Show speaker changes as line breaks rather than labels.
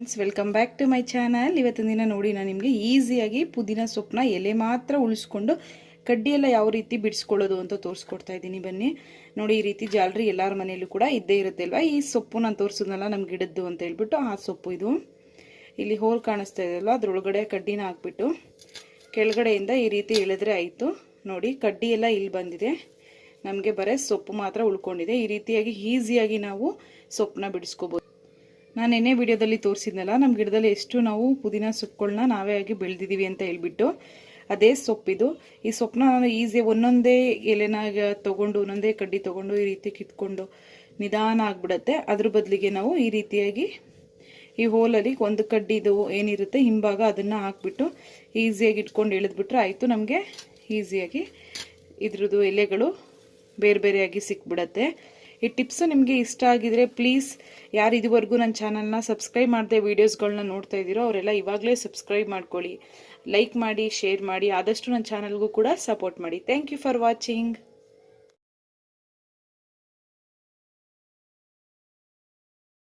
Friends welcome back to my channel ಇವತ್ತಿನ ದಿನ ನೋಡಿ ನಾನು ನಿಮಗೆ ಈಸಿಯಾಗಿ ಪುದೀನ ಸೊಪ್ಪನ್ನ ಎಲೆ ಮಾತ್ರ ಉಳಿಸ್ಕೊಂಡು ಕಡ್ಡಿಯೆಲ್ಲ ಯಾವ ರೀತಿ ಬಿಡಿಸ್ಕೊಳ್ಳೋದು ಅಂತ ತೋರಿಸ್ಕೊಡ್ತಾ ಇದ್ದೀನಿ. ಬನ್ನಿ. ನೋಡಿ, ಈ ರೀತಿ ಜಾಲರಿ ಎಲ್ಲರ ಮನೆಯಲ್ಲೂ ಕೂಡ ಇದ್ದೇ ಇರುತ್ತೆ ಅಲ್ವಾ ಈ ಸೊಪ್ಪು ನಾನು ತೋರಿಸಿದ್ನಲ್ಲ ನಮ್ಮ ಗಿಡದ್ದು ಅಂತ ಹೇಳ್ಬಿಟ್ಟು ಆ ಸೊಪ್ಪು ಇದು. ಇಲ್ಲಿ ಹೋಲ್ ಕಾಣಿಸ್ತಾ ಇದೆಯಲ್ಲ ಅದರೊಳಗಡೆ ಕಡ್ಡಿನ ಹಾಕ್ಬಿಟ್ಟು ಕೆಳಗಡೆಯಿಂದ ಈ ರೀತಿ ಇಳಿದ್ರೆ ಆಯಿತು. ನೋಡಿ, ಕಡ್ಡಿ ಎಲ್ಲ ಇಲ್ಲಿ ಬಂದಿದೆ. ನಮಗೆ ಬರೀ ಸೊಪ್ಪು ಮಾತ್ರ ಉಳ್ಕೊಂಡಿದೆ. ಈ ರೀತಿಯಾಗಿ ಈಸಿಯಾಗಿ ನಾವು ಸೊಪ್ಪನ್ನ ಬಿಡಿಸ್ಕೋಬೋದು. ನಾನು ನಿನ್ನೆ ವಿಡಿಯೋದಲ್ಲಿ ತೋರಿಸಿದ್ನಲ್ಲ ನಮ್ಮ ಗಿಡದಲ್ಲಿ ಎಷ್ಟು ನಾವು ಪುದೀನ ಸೊಪ್ಪುಗಳನ್ನ ನಾವೇ ಆಗಿ ಬೆಳೆದಿದ್ದೀವಿ ಅಂತ ಹೇಳ್ಬಿಟ್ಟು, ಅದೇ ಸೊಪ್ಪಿದು. ಈ ಸೊಪ್ಪನ್ನ ನಾನು ಈಸಿ ಒಂದೊಂದೇ ಎಲೆನಾಗ ತೊಗೊಂಡು, ಒಂದೊಂದೇ ಕಡ್ಡಿ ತೊಗೊಂಡು ಈ ರೀತಿ ಕಿತ್ಕೊಂಡು ನಿಧಾನ ಆಗಿಬಿಡತ್ತೆ. ಅದ್ರ ಬದಲಿಗೆ ನಾವು ಈ ರೀತಿಯಾಗಿ ಈ ಹೋಲಲ್ಲಿ ಒಂದು ಕಡ್ಡಿದು ಏನಿರುತ್ತೆ ಹಿಂಭಾಗ ಅದನ್ನು ಹಾಕ್ಬಿಟ್ಟು ಈಸಿಯಾಗಿ ಇಟ್ಕೊಂಡು ಎಳೆದ್ಬಿಟ್ರೆ ಆಯಿತು. ನಮಗೆ ಈಸಿಯಾಗಿ ಇದ್ರದ್ದು ಎಲೆಗಳು ಬೇರೆ ಬೇರೆಯಾಗಿ ಸಿಕ್ಬಿಡತ್ತೆ. ಈ ಟಿಪ್ಸು ನಿಮಗೆ ಇಷ್ಟ ಆಗಿದ್ರೆ ಪ್ಲೀಸ್ ಯಾರು ಇದುವರೆಗೂ ನನ್ನ ಚಾನಲ್ನ ಸಬ್ಸ್ಕ್ರೈಬ್ ಮಾಡದೆ ವೀಡಿಯೋಸ್ಗಳನ್ನ ನೋಡ್ತಾ ಇದ್ದೀರೋ ಅವರೆಲ್ಲ ಇವಾಗಲೇ ಸಬ್ಸ್ಕ್ರೈಬ್ ಮಾಡ್ಕೊಳ್ಳಿ. ಲೈಕ್ ಮಾಡಿ ಶೇರ್ ಮಾಡಿ, ಆದಷ್ಟು ನನ್ನ ಚಾನಲ್ಗೂ ಕೂಡ ಸಪೋರ್ಟ್ ಮಾಡಿ. Thank you for watching